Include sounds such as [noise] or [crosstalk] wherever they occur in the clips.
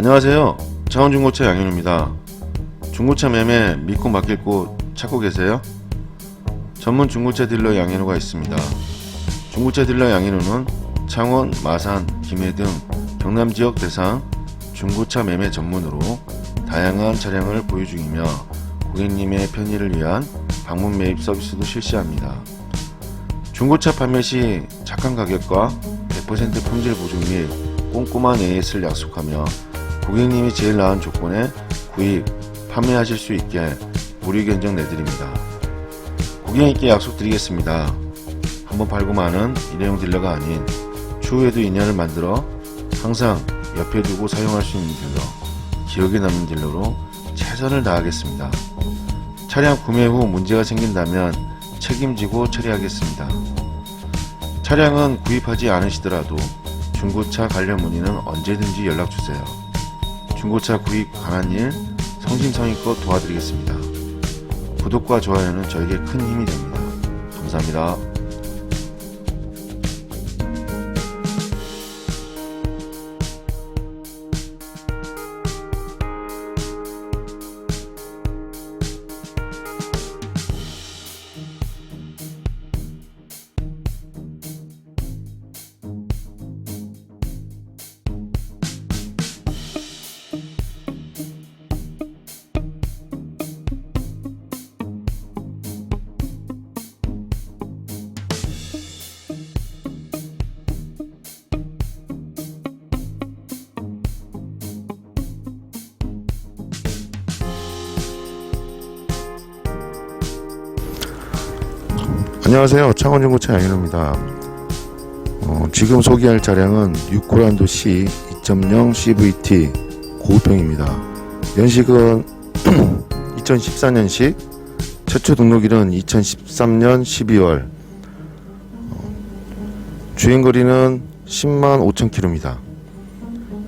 안녕하세요. 창원중고차 양현우입니다. 중고차 매매 믿고 맡길 곳 찾고 계세요? 전문 중고차 딜러 양현우가 있습니다. 중고차 딜러 양현우는 창원, 마산, 김해 등 경남 지역 대상 중고차 매매 전문으로 다양한 차량을 보유 중이며 고객님의 편의를 위한 방문 매입 서비스도 실시합니다. 중고차 판매 시 착한 가격과 100% 품질 보증 및 꼼꼼한 AS를 약속하며 고객님이 제일 나은 조건에 구입, 판매하실 수 있게 무료 견적 내드립니다. 고객님께 약속드리겠습니다. 한번 팔고 마는 일회용 딜러가 아닌 추후에도 인연을 만들어 항상 옆에 두고 사용할 수 있는 딜러, 기억에 남는 딜러로 최선을 다하겠습니다. 차량 구매 후 문제가 생긴다면 책임지고 처리하겠습니다. 차량은 구입하지 않으시더라도 중고차 관련 문의는 언제든지 연락주세요. 중고차 구입 강한 일 성심성의껏 도와드리겠습니다. 구독과 좋아요는 저에게 큰 힘이 됩니다. 감사합니다. 안녕하세요. 창원중고차 양현우입니다. 어, 지금 소개할 차량은 유코란도 C 2.0 CVT 고급형입니다. 연식은 [clears throat] 2014년식, 최초 등록일은 2013년 12월, 어, 주행거리는 10만 5천 킬로입니다.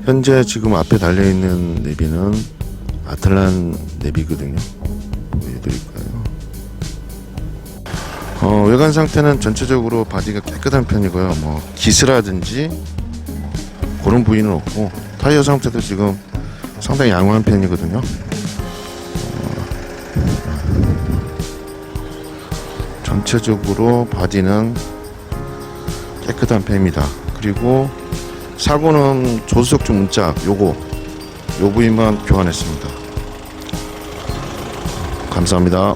현재 지금 앞에 달려있는 내비는 아틀란 내비거든요. 어, 외관 상태는 전체적으로 바디가 깨끗한 편이고요. 뭐 기스라든지 그런 부위는 없고 타이어 상태도 지금 상당히 양호한 편이거든요. 어, 전체적으로 바디는 깨끗한 편입니다. 그리고 사고는 조수석중 문짝 요거 요 부위만 교환했습니다. 감사합니다.